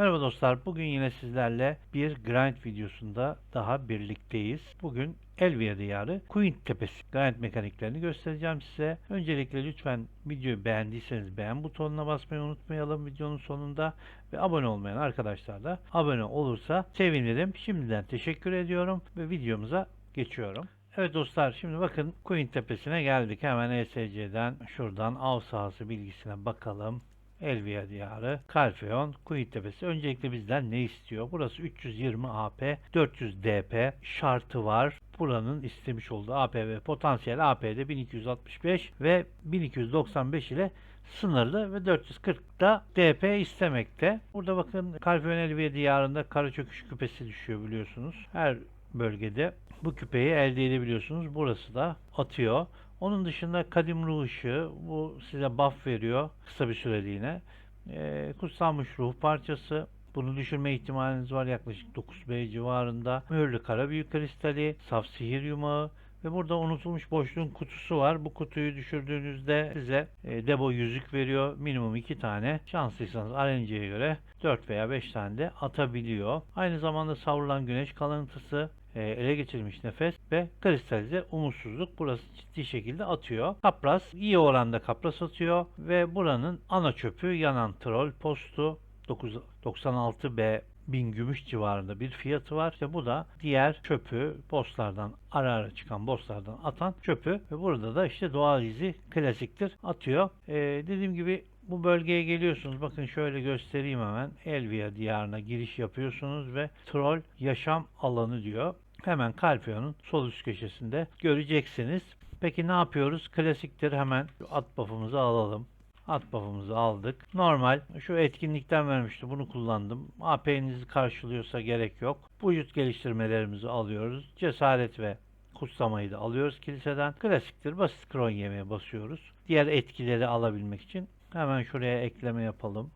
Merhaba dostlar. Bugün yine sizlerle bir grind videosunda daha birlikteyiz. Bugün Elvia diyarı Queen Tepesi grind mekaniklerini göstereceğim size. Öncelikle lütfen videoyu beğendiyseniz beğen butonuna basmayı unutmayalım videonun sonunda ve abone olmayan arkadaşlar da abone olursa sevinirim. Şimdiden teşekkür ediyorum ve videomuza geçiyorum. Evet dostlar şimdi bakın Queen Tepesi'ne geldik. Hemen ESC'den şuradan av sahası bilgisine bakalım. Elvia diyarı, Kalfeon, Kuyut Tepesi. Öncelikle bizden ne istiyor? Burası 320 AP, 400 DP şartı var. Buranın istemiş olduğu AP ve potansiyel AP'de 1265 ve 1295 ile sınırlı ve 440 da DP istemekte. Burada bakın Kalfeon Elvia diyarında kara çöküş küpesi düşüyor biliyorsunuz. Her bölgede bu küpeyi elde edebiliyorsunuz. Burası da atıyor. Onun dışında kadim ruh ışığı bu size buff veriyor kısa bir süreliğine. Ee, kutsanmış ruh parçası bunu düşürme ihtimaliniz var yaklaşık 9B civarında. Mühürlü kara büyük kristali, saf sihir yumağı ve burada unutulmuş boşluğun kutusu var. Bu kutuyu düşürdüğünüzde size e, debo yüzük veriyor. Minimum 2 tane. Şanslıysanız RNG'ye göre 4 veya 5 tane de atabiliyor. Aynı zamanda savrulan güneş kalıntısı, e, ele geçirilmiş nefes ve kristalize umutsuzluk burası ciddi şekilde atıyor. Kapras iyi oranda kapras atıyor ve buranın ana çöpü yanan troll postu 9 96B bin gümüş civarında bir fiyatı var. İşte bu da diğer çöpü bosslardan ara ara çıkan bosslardan atan çöpü ve burada da işte doğal izi klasiktir atıyor. Ee, dediğim gibi bu bölgeye geliyorsunuz. Bakın şöyle göstereyim hemen. Elvia diyarına giriş yapıyorsunuz ve troll yaşam alanı diyor. Hemen Kalpion'un sol üst köşesinde göreceksiniz. Peki ne yapıyoruz? Klasiktir hemen at buff'ımızı alalım. At buff'ımızı aldık. Normal şu etkinlikten vermişti. Bunu kullandım. AP'nizi karşılıyorsa gerek yok. Vücut geliştirmelerimizi alıyoruz. Cesaret ve kutsamayı da alıyoruz kiliseden. Klasiktir. Basit kron yemeye basıyoruz. Diğer etkileri alabilmek için. Hemen şuraya ekleme yapalım.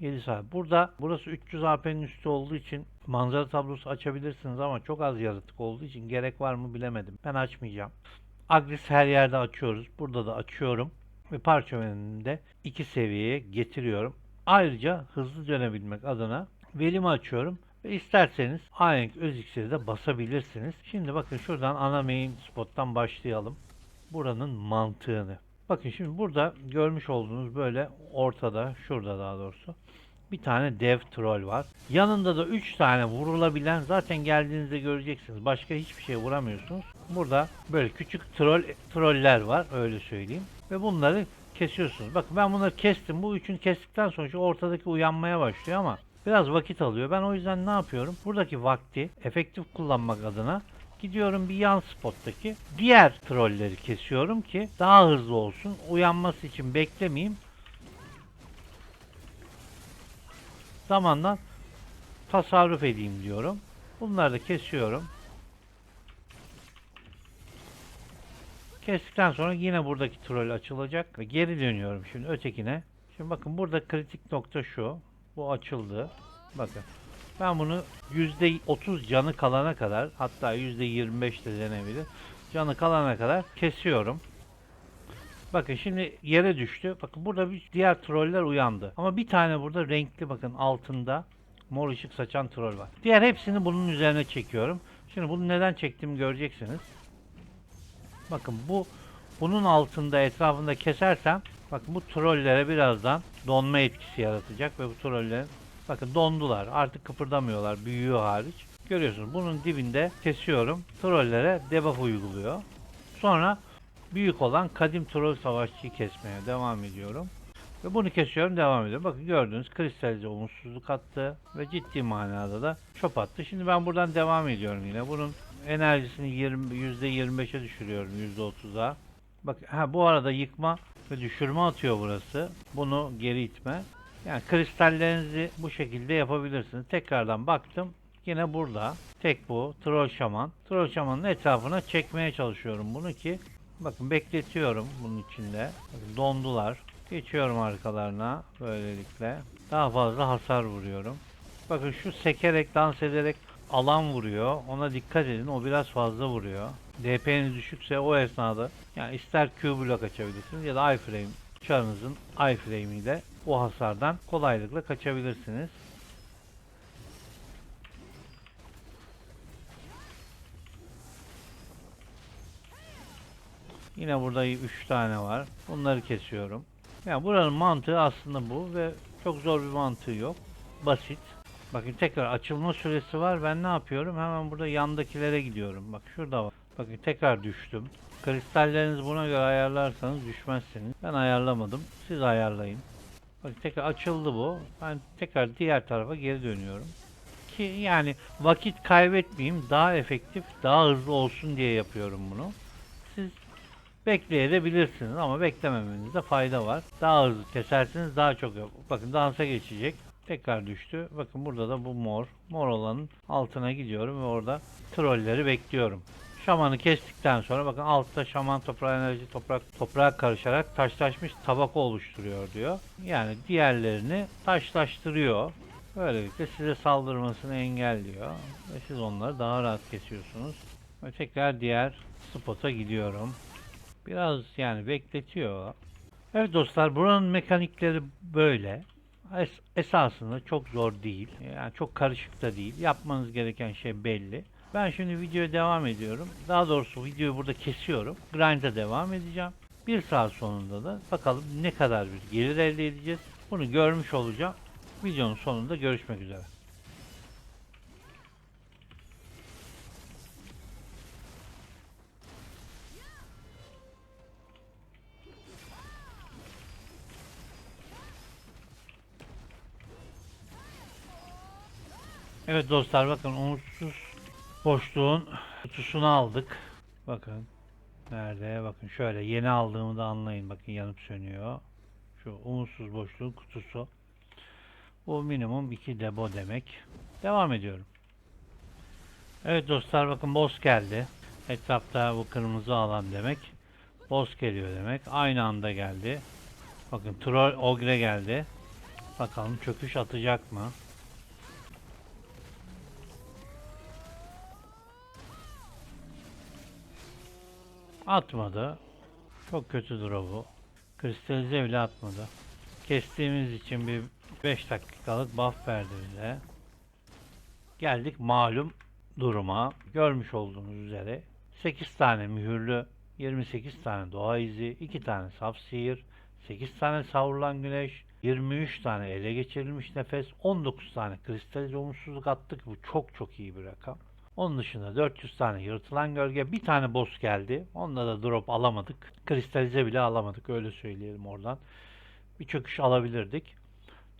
7 saat. Burada burası 300 AP'nin üstü olduğu için manzara tablosu açabilirsiniz ama çok az yaratık olduğu için gerek var mı bilemedim. Ben açmayacağım. Agris her yerde açıyoruz. Burada da açıyorum ve parşömeninde iki seviyeye getiriyorum. Ayrıca hızlı dönebilmek adına velimi açıyorum ve isterseniz Ahenk öz iksiri de basabilirsiniz. Şimdi bakın şuradan ana main spottan başlayalım. Buranın mantığını. Bakın şimdi burada görmüş olduğunuz böyle ortada, şurada daha doğrusu bir tane dev troll var. Yanında da 3 tane vurulabilen zaten geldiğinizde göreceksiniz. Başka hiçbir şey vuramıyorsunuz. Burada böyle küçük troll troller var öyle söyleyeyim. Ve bunları kesiyorsunuz. Bakın ben bunları kestim. Bu üçünü kestikten sonra şu ortadaki uyanmaya başlıyor ama biraz vakit alıyor. Ben o yüzden ne yapıyorum? Buradaki vakti efektif kullanmak adına gidiyorum bir yan spottaki diğer trolleri kesiyorum ki daha hızlı olsun. Uyanması için beklemeyeyim. Zamandan tasarruf edeyim diyorum. Bunları da kesiyorum. Kestikten sonra yine buradaki troll açılacak ve geri dönüyorum şimdi ötekine. Şimdi bakın burada kritik nokta şu. Bu açıldı. Bakın. Ben bunu %30 canı kalana kadar hatta %25 de denebilir. Canı kalana kadar kesiyorum. Bakın şimdi yere düştü. Bakın burada bir diğer troller uyandı. Ama bir tane burada renkli bakın altında mor ışık saçan troll var. Diğer hepsini bunun üzerine çekiyorum. Şimdi bunu neden çektiğimi göreceksiniz. Bakın bu bunun altında etrafında kesersem bakın bu trollere birazdan donma etkisi yaratacak ve bu trollerin bakın dondular. Artık kıpırdamıyorlar büyüyor hariç. Görüyorsunuz bunun dibinde kesiyorum. Trollere debuff uyguluyor. Sonra büyük olan kadim troll savaşçıyı kesmeye devam ediyorum. Ve bunu kesiyorum devam ediyorum. Bakın gördüğünüz kristalize umutsuzluk attı ve ciddi manada da çöp attı. Şimdi ben buradan devam ediyorum yine. Bunun enerjisini 20, %25'e düşürüyorum %30'a. Bak ha bu arada yıkma ve düşürme atıyor burası. Bunu geri itme. Yani kristallerinizi bu şekilde yapabilirsiniz. Tekrardan baktım. Yine burada. Tek bu. Troll şaman. Troll şamanın etrafına çekmeye çalışıyorum bunu ki Bakın bekletiyorum bunun içinde. Bakın dondular. Geçiyorum arkalarına böylelikle. Daha fazla hasar vuruyorum. Bakın şu sekerek dans ederek alan vuruyor. Ona dikkat edin. O biraz fazla vuruyor. DP'niz düşükse o esnada yani ister Q block açabilirsiniz ya da iframe çarınızın iframe ile o hasardan kolaylıkla kaçabilirsiniz. Yine burada 3 tane var. Bunları kesiyorum. Yani buranın mantığı aslında bu ve çok zor bir mantığı yok. Basit. Bakın tekrar açılma süresi var. Ben ne yapıyorum? Hemen burada yandakilere gidiyorum. Bak şurada var. Bakın tekrar düştüm. Kristallerinizi buna göre ayarlarsanız düşmezsiniz. Ben ayarlamadım. Siz ayarlayın. Bakın tekrar açıldı bu. Ben tekrar diğer tarafa geri dönüyorum. Ki yani vakit kaybetmeyeyim, daha efektif, daha hızlı olsun diye yapıyorum bunu. Siz bekleyebilirsiniz ama beklememenizde fayda var. Daha hızlı kesersiniz, daha çok yap. Bakın dansa geçecek. Tekrar düştü. Bakın burada da bu mor. Mor olanın altına gidiyorum ve orada trolleri bekliyorum. Şamanı kestikten sonra bakın altta şaman toprağı enerji toprak toprağa karışarak taşlaşmış tabaka oluşturuyor diyor. Yani diğerlerini taşlaştırıyor. Böylelikle size saldırmasını engelliyor ve siz onları daha rahat kesiyorsunuz. Ve tekrar diğer spota gidiyorum. Biraz yani bekletiyor. Evet dostlar buranın mekanikleri böyle. Es- esasında çok zor değil. Yani çok karışık da değil. Yapmanız gereken şey belli. Ben şimdi videoya devam ediyorum. Daha doğrusu videoyu burada kesiyorum. Grind'a devam edeceğim. Bir saat sonunda da bakalım ne kadar bir gelir elde edeceğiz. Bunu görmüş olacağım. Videonun sonunda görüşmek üzere. Evet dostlar bakın umutsuz boşluğun kutusunu aldık. Bakın. Nerede? Bakın şöyle yeni aldığımı da anlayın. Bakın yanıp sönüyor. Şu umutsuz boşluğun kutusu. Bu minimum 2 debo demek. Devam ediyorum. Evet dostlar bakın boss geldi. Etrafta bu kırmızı alan demek. Boss geliyor demek. Aynı anda geldi. Bakın troll ogre geldi. Bakalım çöküş atacak mı? Atmadı. Çok kötüdür o bu. Kristalize bile atmadı. Kestiğimiz için bir 5 dakikalık buff verdi bize. Geldik malum duruma. Görmüş olduğunuz üzere 8 tane mühürlü, 28 tane doğa izi, 2 tane saf sihir, 8 tane savrulan güneş, 23 tane ele geçirilmiş nefes, 19 tane kristalize umutsuzluk attık. Bu çok çok iyi bir rakam. Onun dışında 400 tane yırtılan gölge, bir tane boss geldi. Onda da drop alamadık. Kristalize bile alamadık öyle söyleyelim oradan. Bir çöküş alabilirdik.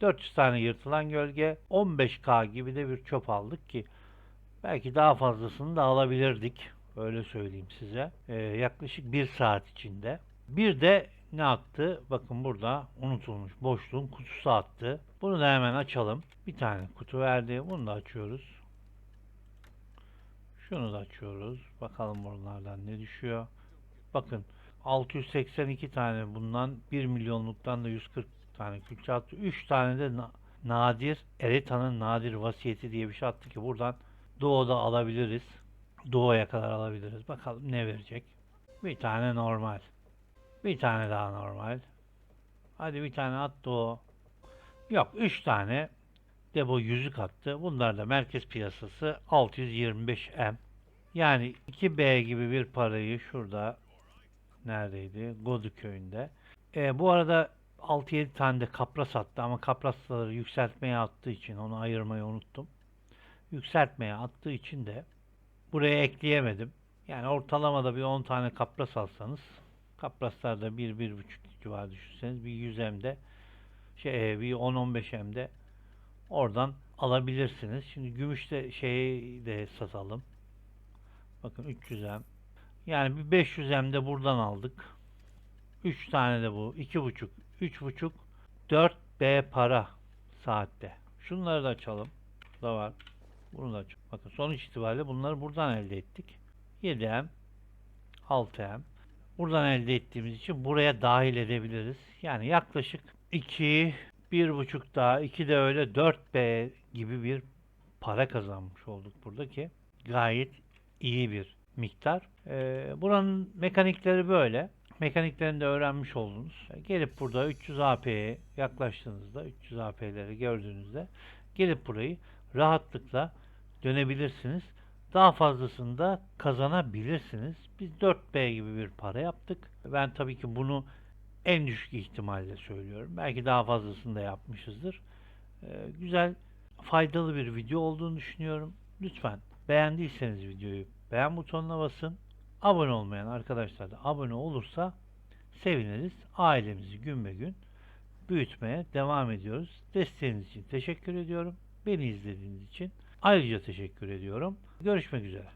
400 tane yırtılan gölge, 15k gibi de bir çöp aldık ki belki daha fazlasını da alabilirdik. Öyle söyleyeyim size. Ee, yaklaşık 1 saat içinde. Bir de ne attı? Bakın burada unutulmuş boşluğun kutusu attı. Bunu da hemen açalım. Bir tane kutu verdi. Bunu da açıyoruz. Şunu da açıyoruz. Bakalım bunlardan ne düşüyor. Bakın 682 tane bundan 1 milyonluktan da 140 tane külçe attı. 3 tane de na- nadir Erita'nın nadir vasiyeti diye bir şey attı ki buradan Doğu'da alabiliriz. Doğu'ya kadar alabiliriz. Bakalım ne verecek. Bir tane normal. Bir tane daha normal. Hadi bir tane at Doğu. Yok 3 tane Debo yüzük attı. Bunlar da merkez piyasası 625M. Yani 2B gibi bir parayı şurada neredeydi? Godu köyünde. E, bu arada 6-7 tane de kapras attı ama kaprasları yükseltmeye attığı için onu ayırmayı unuttum. Yükseltmeye attığı için de buraya ekleyemedim. Yani ortalamada bir 10 tane kapras alsanız kapraslarda 1-1,5 civarı düşünseniz bir 100M'de şey e, bir 10-15M'de Oradan alabilirsiniz. Şimdi gümüşte şeyi de satalım. Bakın 300M. Yani bir 500M de buradan aldık. 3 tane de bu. 2,5, 3,5, 4B para saatte. Şunları da açalım. Bu da var. Bunu da açalım. Bakın sonuç itibariyle bunları buradan elde ettik. 7M, 6M. Buradan elde ettiğimiz için buraya dahil edebiliriz. Yani yaklaşık 2, bir buçuk daha, iki de öyle 4B gibi bir para kazanmış olduk burada ki gayet iyi bir miktar. Ee, buranın mekanikleri böyle. Mekaniklerini de öğrenmiş oldunuz. Gelip burada 300 AP'ye yaklaştığınızda, 300 AP'leri gördüğünüzde gelip burayı rahatlıkla dönebilirsiniz. Daha fazlasını da kazanabilirsiniz. Biz 4B gibi bir para yaptık. Ben tabii ki bunu en düşük ihtimalle söylüyorum. Belki daha fazlasını da yapmışızdır. Ee, güzel, faydalı bir video olduğunu düşünüyorum. Lütfen beğendiyseniz videoyu beğen butonuna basın. Abone olmayan arkadaşlar da abone olursa seviniriz. Ailemizi gün be gün büyütmeye devam ediyoruz. Desteğiniz için teşekkür ediyorum. Beni izlediğiniz için ayrıca teşekkür ediyorum. Görüşmek üzere.